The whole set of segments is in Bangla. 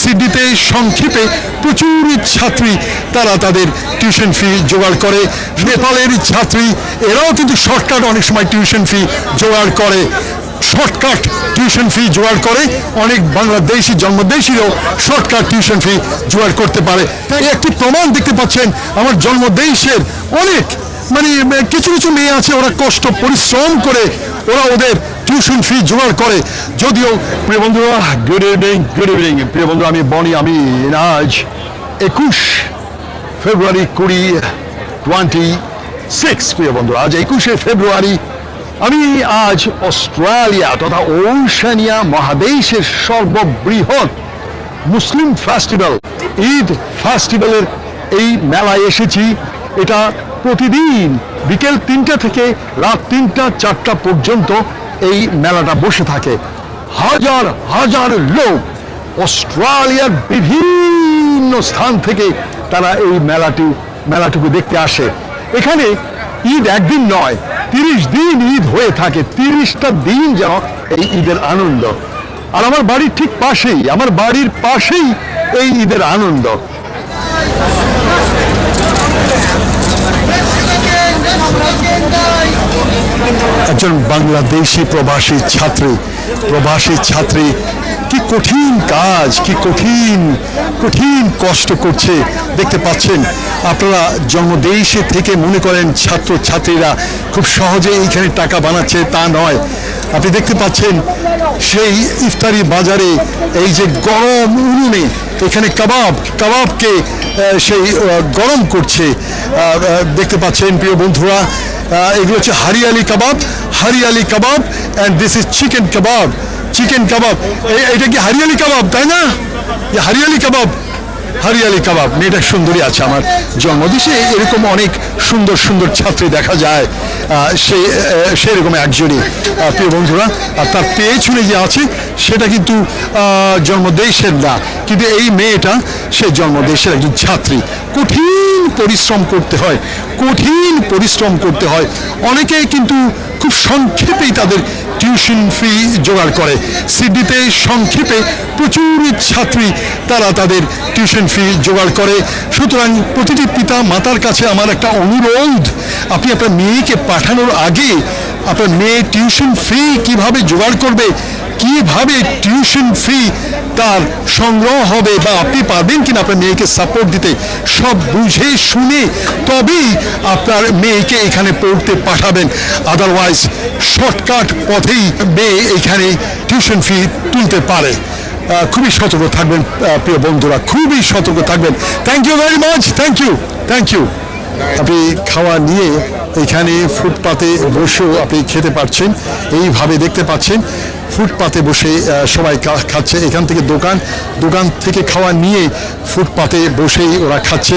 সিডনিতে, সংক্ষেপে প্রচুর ছাত্রী তারা তাদের টিউশন ফি জোগাড় করে। নেপালের ছাত্রী, এরাও কিন্তু শর্টকাট অনেক সময় টিউশন ফি জোগাড় করে। শর্টকাট টিউশন ফি জোগাড় করে, অনেক বাংলাদেশি, জন্মদেশিরও শর্টকাট টিউশন ফি জোগাড় করতে পারে। তাই একটি প্রমাণ দেখতে পাচ্ছেন, আমার জন্মদেশের অনেক মানে কিছু কিছু মেয়ে আছে, ওরা কষ্ট, পরিশ্রম করে ওরা ওদের টিউশন ফি জোগাড় করে। যদিও, প্রিয় বন্ধুরা গুড ইভিনিং গুড ইভিনিং প্রিয় বন্ধু আমি বনি, আমি আজ একুশ ফেব্রুয়ারি কুড়ি টোয়েন্টি সিক্স প্রিয় বন্ধু আজ একুশে ফেব্রুয়ারি। আমি আজ অস্ট্রেলিয়া তথা ওশানিয়া মহাদেশের সর্ববৃহৎ মুসলিম ফেস্টিভ্যাল ঈদ ফেস্টিভ্যালের এই মেলায় এসেছি। এটা প্রতিদিন বিকেল তিনটা থেকে রাত তিনটা, চারটা পর্যন্ত এই মেলাটা বসে থাকে হাজার হাজার লোক। অস্ট্রেলিয়ার বিভিন্ন স্থান থেকে তারা এই মেলাটি, মেলাটুকু দেখতে আসে। এখানে ঈদ একদিন নয়, তিরিশ দিন ঈদ হয়ে থাকে, তিরিশটা দিন যেন এই ঈদের আনন্দ। আর আমার বাড়ির ঠিক পাশেই, আমার বাড়ির পাশেই এই ঈদের আনন্দ। একজন বাংলাদেশি প্রবাসী ছাত্রী প্রবাসী ছাত্রী, কি কঠিন কাজ, কি কঠিন কঠিন কষ্ট করছে, দেখতে পাচ্ছেন। আপনারা জন্মদেশে থেকে মনে করেন ছাত্র ছাত্রীরা খুব সহজে এইখানে টাকা বানাচ্ছে, তা নয়। আপনি দেখতে পাচ্ছেন, সেই ইফতারি বাজারে এই যে গরম উনুনে এখানে কাবাব, কাবাবকে সেই গরম করছে। দেখতে পাচ্ছেন, প্রিয় বন্ধুরা এগুলো হচ্ছে hariyali kebab hariyali kebab and this is chicken kebab chicken kebab এটা কি হারিয়ালি কাবাব, তাই না? হারিয়ালি কাবাব হারিয়ালি কাবাব। মেয়েটা সুন্দরী আছে আমার জন্মদেশে, এরকম অনেক সুন্দর সুন্দর ছাত্রী দেখা যায়। সে সেরকম একজনই। প্রিয় বন্ধুরা, আর তার পেছনে যে আছে সেটা কিন্তু জন্মদেশের না। কিন্তু এই মেয়েটা, সে জন্মদেশের একজন ছাত্রী। কঠিন পরিশ্রম করতে হয়। কঠিন পরিশ্রম করতে হয়। অনেকে কিন্তু খুব সংক্ষেপেই তাদের টিউশন ফি জোগাড় করে। সিডনিতে সংক্ষেপে প্রচুর ছাত্রী তারা তাদের টিউশন ফি জোগাড় করে। সুতরাং প্রতিটি পিতা মাতার কাছে আমার একটা অনুরোধ, আপনি আপনার মেয়েকে পাঠানোর আগে আপনার মেয়ে টিউশন ফি কীভাবে জোগাড় করবে কীভাবে টিউশন ফি তার সংগ্রহ হবে বা আপনি পারবেন কিনা আপনার মেয়েকে সাপোর্ট দিতে, সব বুঝে শুনে তবেই আপনার মেয়েকে এখানে পড়তে পাঠাবেন। আদারওয়াইজ শর্টকাট পথেই মেয়ে এখানে টিউশন ফি তুলতে পারে। খুবই সতর্ক থাকবেন প্রিয় বন্ধুরা, খুবই সতর্ক থাকবেন। Thank you very much thank you thank you আপনি খাওয়া নিয়ে এখানে ফুটপাতে বসেও আপনি খেতে পারছেন, এইভাবে দেখতে পাচ্ছেন। ফুটপাতে বসে সবাই খাচ্ছে এখান থেকে দোকান দোকান থেকে খাওয়া নিয়ে ফুটপাতে বসেই ওরা খাচ্ছে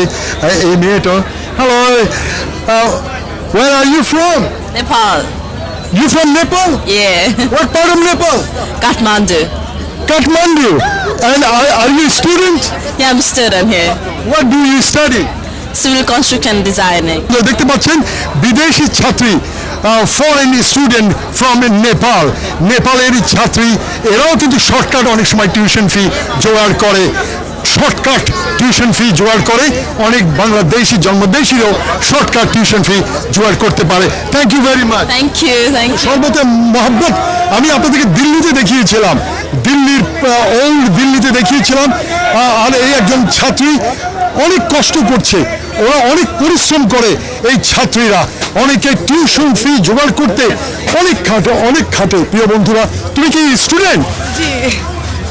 এই মেয়েটা hello where are you from Nepal. You from Nepal Yeah. What part of Nepal Kathmandu. Kathmandu and are you student Yeah, I'm a student here. What do you study Civil construction designing. দেখতে পাচ্ছেন বিদেশি ছাত্রী ফরেন স্টুডেন্ট ফ্রম নেপাল নেপালের ছাত্রী এরাও কিন্তু শর্টকাট অনেক সময় টিউশন ফি জোগাড় করে। শর্টকাট টিউশন ফি জোগাড় করে। অনেক বাংলাদেশি জন্মদেশিরও শর্টকাট টিউশন ফি জোগাড় করতে পারে। Thank you very much Thank you, thank you. সর্বতে মহব্বত আমি আপনাদেরকে দিল্লিতে দেখিয়েছিলাম। দিল্লির ওল্ড দিল্লিতে দেখিয়েছিলাম। আর এই একজন ছাত্রী অনেক কষ্ট করছে। ওরা অনেক পরিশ্রম করে এই ছাত্রীরা। অনেকে টিউশন ফি জোগাড় করতে অনেক খাটে অনেক খাটে। প্রিয় বন্ধুরা তুমি কি স্টুডেন্ট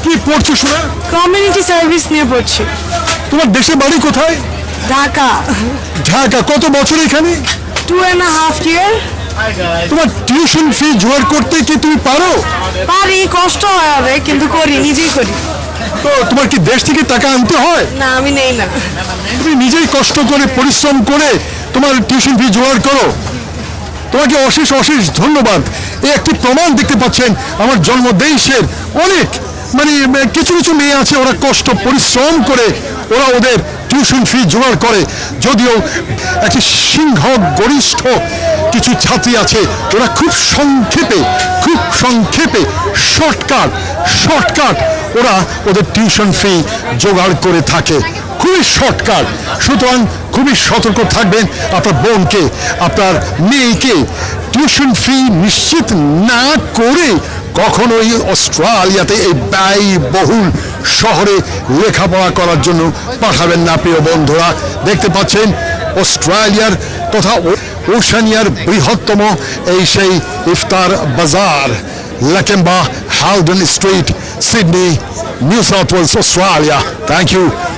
কি পড়ছো শোনা? কমিউনিটি সার্ভিস নিয়ে পড়ছি। তোমার দেশের বাড়ি কোথায়? ঢাকা। ঢাকা। কত বছর এখানে? টু অ্যান্ড হাফ ইয়ার তোমার টিউশন ফি জোগাড় করতে কি তুমি পারো? পারি কষ্ট হয় অনেক কিন্তু করি নিজেই করি। তো তোমার কি দেশ থেকে টাকা আনতে হয়? না আমি নেই না। তুমি নিজেই কষ্ট করে পরিশ্রম করে তোমার টিউশন ফি জোগাড় করো। তোমাকে অশেষ অশেষ ধন্যবাদ। এই একটি প্রমাণ দেখতে পাচ্ছেন, আমার জন্মদেশের অনেক মানে কিছু কিছু মেয়ে আছে, ওরা কষ্ট, পরিশ্রম করে ওরা ওদের টিউশন ফি জোগাড় করে। যদিও একটি সিংহ গরিষ্ঠ কিছু ছাত্রী আছে, ওরা খুব সংক্ষেপে খুব সংক্ষেপে শর্টকাট শর্টকাট ওরা ওদের টিউশন ফি জোগাড় করে থাকে। খুবই শর্টকাট সুতরাং খুবই সতর্ক থাকবেন আপনার বোনকে, আপনার মেয়েকে। টিউশন ফি নিশ্চিত না করে কখনোই অস্ট্রেলিয়াতে এই ব্যয়বহুল শহরে লেখাপড়া করার জন্য পাঠাবেন না, প্রিয় বন্ধুরা। দেখতে পাচ্ছেন, অস্ট্রেলিয়ার তথা ওশানিয়ার বৃহত্তম এই সেই ইফতার বাজার, Lakemba Haldon street, Sydney, New South Wales, Australia. Thank you